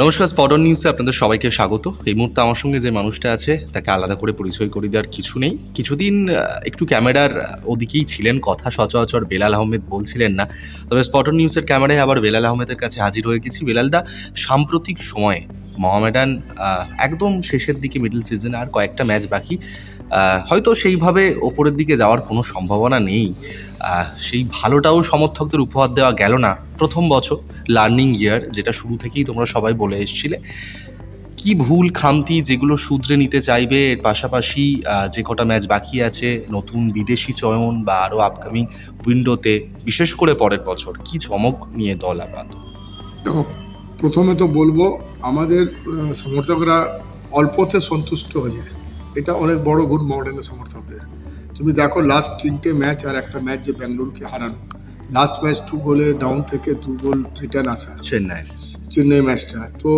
নমস্কার স্পটন নিউজে আপনাদের সবাইকে স্বাগত। এই মুহূর্তে আমার সঙ্গে যে মানুষটা আছে, তাকে আলাদা করে পরিচয় করে দেওয়ার কিছু নেই। কিছুদিন একটু ক্যামেরার ওদিকেই ছিলেন, কথা সচরাচর বেলাল আহমেদ বলছিলেন না। তবে স্পটন নিউজের ক্যামেরায় আবার বেলাল আহমেদের কাছে হাজির হয়ে গেছি। বেলালদা, সাম্প্রতিক সময়ে মহামেডান একদম শেষের দিকে মিডল সিজনে আর কয়েকটা ম্যাচ বাকি। হয়তো সেইভাবে ওপরের দিকে যাওয়ার কোনো সম্ভাবনা নেই। সেই ভালোটাও সমর্থকদের উপহার দেওয়া গেল না প্রথম বছর লার্নিং ইয়ার যেটা শুরু থেকেই তোমরা সবাই বলে এসেছিলে। কি ভুল খামতি যেগুলো শুধরে নিতে চাইবে, এর পাশাপাশি যে কটা ম্যাচ বাকি আছে, নতুন বিদেশি চয়ন বা আরও আপকামিং উইন্ডোতে বিশেষ করে পরের বছর, কি চমক নিয়ে দল আপাতত দেখো, প্রথমে তো বলব, আমাদের সমর্থকরা অল্পতে সন্তুষ্ট হয়ে যায়। এটা অনেক বড় গুণ মডার্নের সমর্থকদের। তুমি দেখো লাস্ট তিনটে ম্যাচ আর একটা ম্যাচ যে ব্যাঙ্গালোরকে হারানো। লাস্ট ম্যাচ টু গোলে ডাউন থেকে দু গোল রিটার্ন আসা। চেন্নাই। চেন্নাই ম্যাচটা তো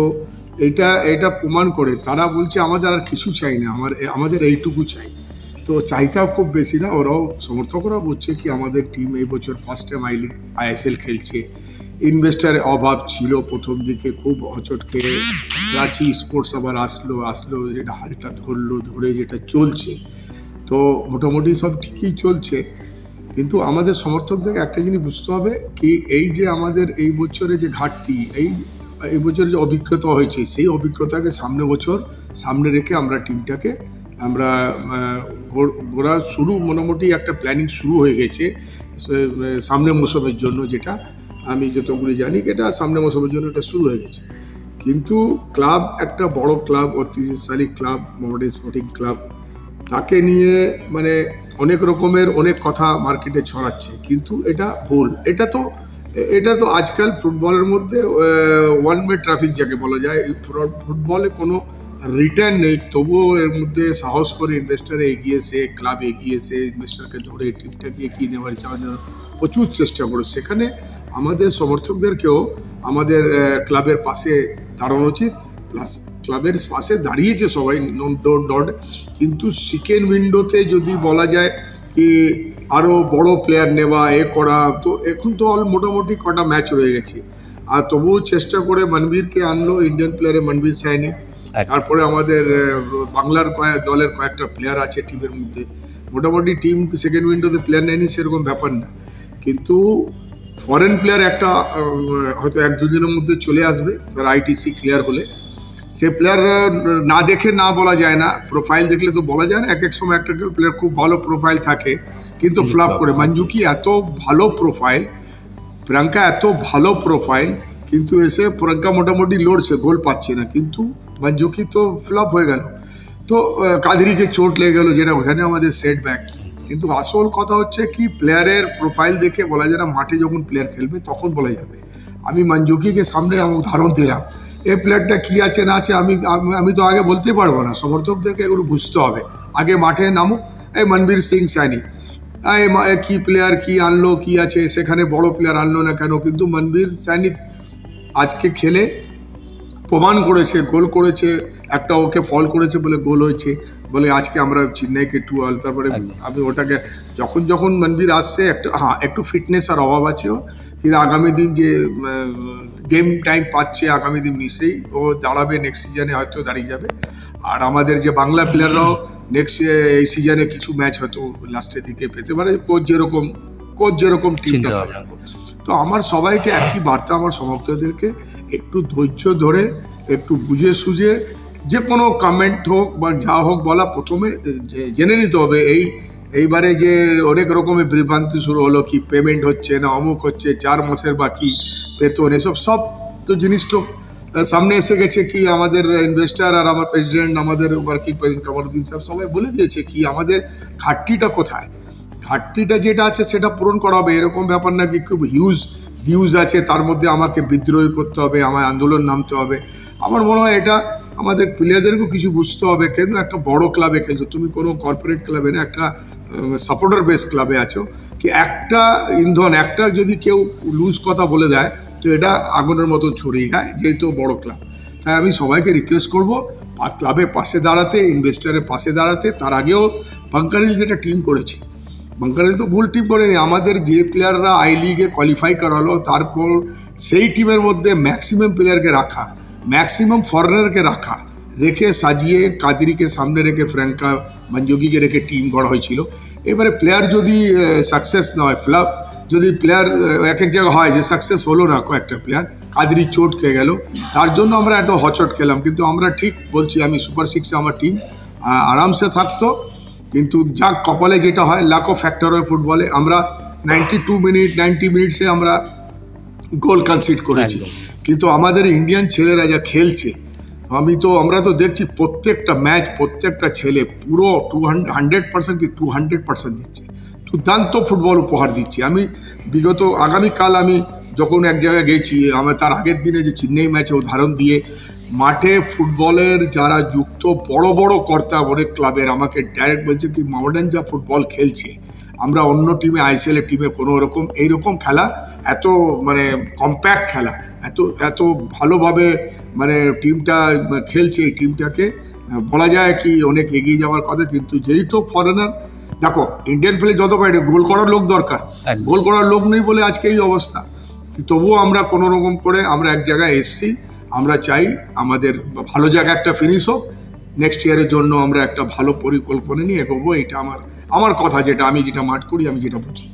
এটা এটা প্রমাণ করে তারা বলছে আমাদের আর কিছু চাই না আমার আমাদের এইটুকু চাই। তো চাইতাও খুব বেশি না ওরাও সমর্থকরাও বলছে কি আমাদের টিম এই বছর first time I league ISL খেলছে। ইনভেস্টারের অভাব ছিল প্রথম দিকে খুব হচট খেয়ে রাঁচি স্পোর্টস আবার আসলো আসলো যেটা হালটা ধরলো ধরে যেটা চলছে। তো মোটামুটি সব ঠিকই চলছে। কিন্তু আমাদের সমর্থকদের একটা জিনিস বুঝতে হবে কি, এই যে আমাদের এই বছরে যে ঘাটতি, এই এই বছরে যে অভিজ্ঞতা হয়েছে, সেই অভিজ্ঞতাকে সামনে বছর সামনে রেখে আমরা টিমটাকে, আমরা গোড়া শুরু মোটামুটি একটা প্ল্যানিং শুরু হয়ে গেছে সামনে মৌসুমের জন্য যেটা আমি যতগুলি জানি, এটা সামনে মৌসুমের জন্য এটা শুরু হয়ে গেছে। কিন্তু ক্লাব, একটা বড় ক্লাব ঐতিহ্যশালী ক্লাব মোহামেডান স্পোর্টিং ক্লাব তাকে নিয়ে মানে অনেক রকমের অনেক কথা মার্কেটে ছড়াচ্ছে। কিন্তু এটা ভুল। এটা তো এটা তো আজকাল ফুটবলের মধ্যে ওয়ান ওয়ে ট্রাফিক যাকে বলা যায় ফুটবলে কোনো রিটার্ন নেই। তবুও এর মধ্যে সাহস করে ইনভেস্টারে এগিয়েছে ক্লাব এগিয়েছে ইনভেস্টারকে ধরে টিমটাকে এগিয়ে নেওয়ার জন্য প্রচুর চেষ্টা করে। সেখানে আমাদের সমর্থকদেরকেও আমাদের ক্লাবের পাশে দাঁড়ানো উচিত। ক্লাবের পাশে দাঁড়িয়েছে সবাই ডট ডট কিন্তু সেকেন্ড উইন্ডোতে যদি বলা যায় কি আরও বড় প্লেয়ার নেওয়া এ করা তো এখন তো অল মোটামুটি কটা ম্যাচ রয়ে গেছে। আর তবুও চেষ্টা করে মনবীরকে আনলো ইন্ডিয়ান প্লেয়ারে মনবীর সাইনি তারপরে আমাদের বাংলার কয়েক দলের কয়েকটা প্লেয়ার আছে টিমের মধ্যে। মোটামুটি টিম সেকেন্ড উইন্ডোতে প্লেয়ার নেয়নি সেরকম ব্যাপার না। কিন্তু ফরেন প্লেয়ার একটা হয়তো এক দুদিনের মধ্যে চলে আসবে তার আইটিসি ক্লিয়ার হলে। সে প্লেয়ার না দেখে না বলা যায় না। প্রোফাইল দেখলে তো বলা যায় না এক এক সময় একটা প্লেয়ার খুব ভালো প্রোফাইল থাকে কিন্তু ফ্লপ করে। মঞ্জুকি এত ভালো প্রোফাইল প্রিয়াঙ্কা এত ভালো প্রোফাইল কিন্তু এসে প্রিয়াঙ্কা মোটামুটি লড়ছে গোল পাচ্ছে না। কিন্তু মঞ্জুকি তো ফ্লপ হয়ে গেল। তো কাদেরিকে চোট লেগে গেল যেটা ওখানে আমাদের সেটব্যাক কিন্তু আসল কথা হচ্ছে কি প্লেয়ারের প্রোফাইল দেখে বলা যায় না মাঠে যখন প্লেয়ার খেলবে তখন বলা যাবে। আমি মঞ্জুকিকে সামনে আমার উদাহরণ দিলাম। এই প্লেয়ারটা কি আছে না আছে আমি আমি- তো আগে বলতে পারব না। সমর্থকদেরকে এগুলো বুঝতে হবে। আগে মাঠে নামুক। এই মনবীর সিং সাইনি। কি প্লেয়ার কি আনলো কি আছে সেখানে বড় প্লেয়ার আনলো না কেন? কিন্তু মনবীর সাইনি আজকে খেলে প্রমাণ করেছে গোল করেছে একটা ওকে ফল করেছে বলে গোল হয়েছে। বলে আজকে আমরা চেন্নাইকে টু অল তারপরে আমি ওটাকে যখন যখন মন্দির আসছে একটা হ্যাঁ একটু ফিটনেস আর অভাব আছে। কিন্তু আগামী দিন যে গেম টাইম পাচ্ছে আগামী দিন নিশ্চয়ই। ও দাঁড়াবে নেক্সট সিজনে হয়তো দাঁড়িয়ে যাবে। আর আমাদের যে বাংলা প্লেয়াররাও নেক্সট এই সিজনে কিছু ম্যাচ হয়তো লাস্টের দিকে পেতে পারে। কোচ যেরকম কোচ যেরকম টিমটা সাজাবে। তো আমার সবাইকে একই বার্তা আমার সমর্থকদেরকে একটু ধৈর্য ধরে একটু বুঝে সুঝে যে কোনো কমেন্ট হোক বা যা হোক বলা প্রথমে জেনে নিতে হবে। এই এইবারে যে অনেক রকমের বিভ্রান্তি শুরু হলো কি পেমেন্ট হচ্ছে না অমুক হচ্ছে চার মাসের বাকি বেতন এসব সব তো জিনিস তো সামনে এসে গেছে কি আমাদের ইনভেস্টার আর আমার প্রেসিডেন্ট আমাদের ওয়ার্কিং প্রেসিডেন্ট কামারুদ্দিন সাহেব সবাই বলে দিয়েছে কি আমাদের ঘাটতিটা কোথায়? ঘাটতিটা যেটা আছে সেটা পূরণ করা হবে। এরকম ব্যাপার না কি খুব হিউজ ভিউজ আছে। তার মধ্যে আমাকে বিদ্রোহী করতে হবে আমার আন্দোলন নামতে হবে। আমার মনে হয় এটা আমাদের প্লেয়ারদেরকেও কিছু বুঝতে হবে। কিন্তু একটা বড় ক্লাবে খেলছো। তুমি কোনো কর্পোরেট ক্লাবে না, একটা সাপোর্টার বেস ক্লাবে আছো। কি একটা ইন্ধন, একটা যদি কেউ লুজ কথা বলে দেয় তো এটা আগুনের মতো ছড়িয়ে যায় যেহেতু বড় ক্লাব তাই আমি সবাইকে রিকোয়েস্ট করব ক্লাবের পাশে দাঁড়াতে ইনভেস্টারের পাশে দাঁড়াতে, তার আগেও বাঙ্কারিল যেটা টিম করেছে। বাঙ্কারিল তো ভুল টিম করেনি, আমাদের যে প্লেয়াররা আই লিগে কোয়ালিফাই করালো, তারপর সেই টিমের মধ্যে ম্যাক্সিমাম প্লেয়ারকে রাখা ম্যাক্সিমাম ফরেনারকে রাখা, রেখে সাজিয়ে কাদিরিকে সামনে রেখে ফ্র্যাঙ্কা মঞ্জুগিকে রেখে টিম গড়া হয়েছিল। এবারে প্লেয়ার যদি সাকসেস না হয় ফ্লাপ যদি প্লেয়ার এক এক জায়গায় হয় যে সাকসেস হলো না কয়েকটা প্লেয়ার কাদরি চোট খেয়ে গেল তার জন্য আমরা এত হচট খেলাম। কিন্তু আমরা ঠিক বলছি আমি সুপার সিক্সে আমার টিম আরামসে থাকতো। কিন্তু যা কপালে যেটা হয় লাক অফ ফ্যাক্টর হয় ফুটবলে আমরা নাইনটি টু মিনিট নাইনটি মিনিটসে আমরা গোল কনসিড করেছি। কিন্তু আমাদের ইন্ডিয়ান ছেলেরা যা খেলছে আমি তো আমরা তো দেখছি প্রত্যেকটা ম্যাচ প্রত্যেকটা ছেলে পুরো টু হান্ড্রেড পার্সেন্ট কি টু হান্ড্রেড পার্সেন্ট দিচ্ছে। দুর্দান্ত ফুটবল উপহার দিচ্ছি। আমি বিগত, আগামীকাল আমি যখন এক জায়গায় গেছি, আমার তার আগের দিনে যে চেন্নাই ম্যাচে উদাহরণ দিয়ে, মাঠে ফুটবলের যারা যুক্ত বড় বড় কর্তা, অনেক ক্লাবের আমাকে ডাইরেক্ট বলছে কি, মডার্ন যা ফুটবল খেলছে, আমরা অন্য টিমে আইসিএল টিমে কোনো রকম, এইরকম খেলা, এত মানে কম্প্যাক্ট খেলা, এত এত ভালোভাবে মানে টিমটা খেলছে, এই টিমটাকে বলা যায় কি অনেক এগিয়ে যাওয়ার কথা, কিন্তু যেই তো ফরেনার দেখো ইন্ডিয়ান প্লে যত পারে গোল করার লোক দরকার। গোল করার লোক নেই বলে আজকে এই অবস্থা। তবুও আমরা কোনো রকম করে আমরা এক জায়গায় এসছি। আমরা চাই আমাদের ভালো জায়গা একটা ফিনিশ হোক। নেক্সট ইয়ারের জন্য আমরা একটা ভালো পরিকল্পনা নিয়ে এগোবো এটা আমার আমার কথা যেটা আমি যেটা মাঠ করি আমি যেটা বুঝি।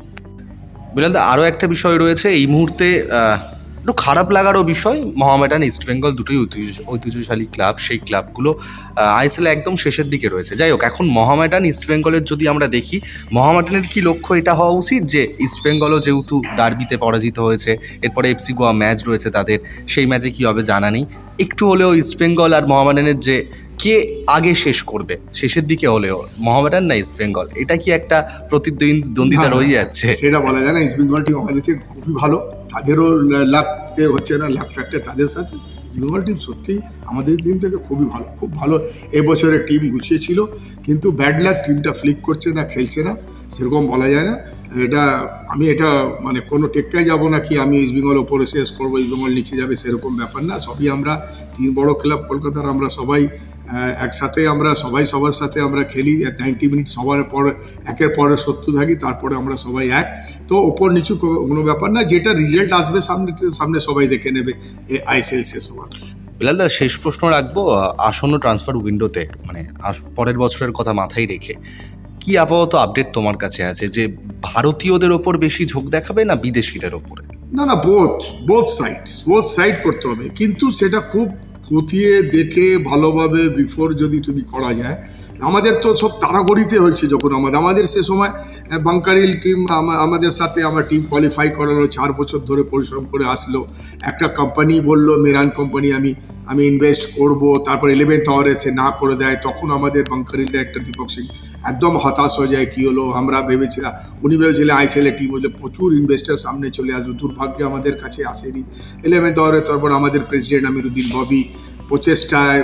বিলাল আরও একটা বিষয় রয়েছে। এই মুহূর্তে একটু খারাপ লাগারও বিষয়। মোহামেডান ইস্ট বেঙ্গল দুটোই ঐতিহ্য- ঐতিহ্যশালী ক্লাব সেই ক্লাবগুলো আইএসএল একদম শেষের দিকে রয়েছে। যাই হোক এখন মোহামেডান ইস্ট বেঙ্গলের যদি আমরা দেখি মোহামেডানের কি লক্ষ্য এটা হওয়া উচিত? যে ইস্ট বেঙ্গলও যেহেতু ডার্বিতে পরাজিত হয়েছে এরপরে এফসি গোয়া ম্যাচ রয়েছে তাদের সেই ম্যাচে কি হবে জানা নেই। একটু হলেও ইস্ট বেঙ্গল আর মোহামেডানের যে কে আগে শেষ করবে শেষের দিকে হলেও মোহামেডান না ইস্ট বেঙ্গল এটা কি একটা প্রতিদ্বন্দ্বিতা রয়ে যাচ্ছে? সেটা বলা যায় না। ইস্ট বেঙ্গল টিম আমাদের থেকে খুবই ভালো। তাদেরও লাখ হচ্ছে না লাখ ফ্যাক্টর তাদের সাথে। বেঙ্গল টিম সত্যি আমাদের টিম থেকে খুবই ভালো, খুব ভালো। এবছরের টিম গুছিয়েছিল, কিন্তু ব্যাড লাক টিমটা ফ্লিক করছে না, খেলছে না, সেরকম বলা যায় না। এটা আমি এটা মানে কোনো টেক্কায় যাব না কি আমি ইস্ট বেঙ্গল ওপরে শেষ করব ইস্ট বেঙ্গল নিচে যাবে, সেরকম ব্যাপার না। সবই আমরা তিন বড় ক্লাব কলকাতার, আমরা সবাই একসাথে আমরা সবাই সবার সাথে আমরা খেলি নাইনটি মিনিট সবার পর একের পরে সত্য থাকি তারপরে আমরা সবাই এক। তো ওপর নিচু কোনো ব্যাপার না যেটা রিজাল্ট আসবে সামনে সামনে সবাই দেখে নেবে আইসিএল শেষ হওয়ার বিলাল দা শেষ প্রশ্ন রাখব আসন্ন ট্রান্সফার উইন্ডোতে মানে পরের বছরের কথা মাথায় রেখে কি আপাতত আপডেট তোমার কাছে আছে? যে ভারতীয়দের ওপর বেশি ঝোঁক দেখাবে না বিদেশিদের ওপরে? না না both both side both side করতে হবে। কিন্তু সেটা খুব খতিয়ে দেখে ভালোভাবে বিফোর যদি তুমি করা যায়। আমাদের তো সব তাড়াগড়িতে হয়েছে যখন আমাদের। আমাদের সে সময় বাঙ্কারিল টিম আমাদের সাথে আমার টিম কোয়ালিফাই করালো, চার বছর ধরে পরিশ্রম করে আসলো। একটা কোম্পানি বলল, মেরান কোম্পানি আমি আমি ইনভেস্ট করব। তারপর ইলেভেন্থ আওয়ারে না করে দেয়। তখন আমাদের বাঙ্কারিলটা একটা দীপক সিং একদম হতাশ হয়ে যায়, কি হলো? আমরা ভেবেছিলাম উনি ভেবেছিলেন আইসিএলের টিম হলে প্রচুর ইনভেস্টার সামনে চলে আসবে, দুর্ভাগ্য আমাদের কাছে আসেনি। ইলেভেন্থ আওয়ারে তারপর আমাদের প্রেসিডেন্ট আমিরুদ্দিন ববি প্রচেষ্টায়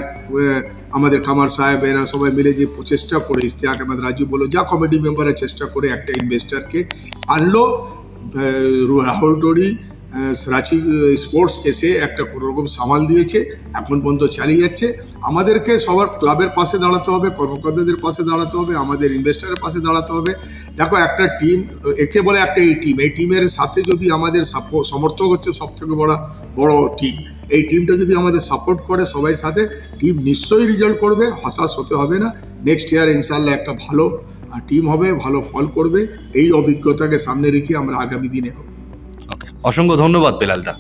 আমাদের খামার সাহেব এরা সবাই মিলে যে প্রচেষ্টা করে ইস্তেহাক আহমেদ রাজু বলো, যা কমিটি মেম্বারের চেষ্টা করে একটা ইনভেস্টারকে আনলো রাহুল টোরি রাঁচি স্পোর্টস এসে একটা কোনো রকম সামাল দিয়েছে, এখন পর্যন্ত চালিয়ে যাচ্ছে। আমাদেরকে সবার ক্লাবের পাশে দাঁড়াতে হবে, কর্মকর্তাদের পাশে দাঁড়াতে হবে, আমাদের ইনভেস্টারের পাশে দাঁড়াতে হবে। দেখো, একটা টিম একে বলে একটা এই টিম এই টিমের সাথে যদি আমাদের সমর্থক হচ্ছে সব থেকে বড় বড় টিম এই টিমটা যদি আমাদের সাপোর্ট করে সবাই সাথে টিম নিশ্চয়ই রেজাল্ট করবে, হতাশ হতে হবে না। নেক্সট ইয়ার ইনশাল্লাহ একটা ভালো টিম হবে, ভালো ফল করবে। এই অভিজ্ঞতাকে সামনে রেখে আমরা আগামী দিনে এগোবো। অসংখ্য ধন্যবাদ বেলাল দা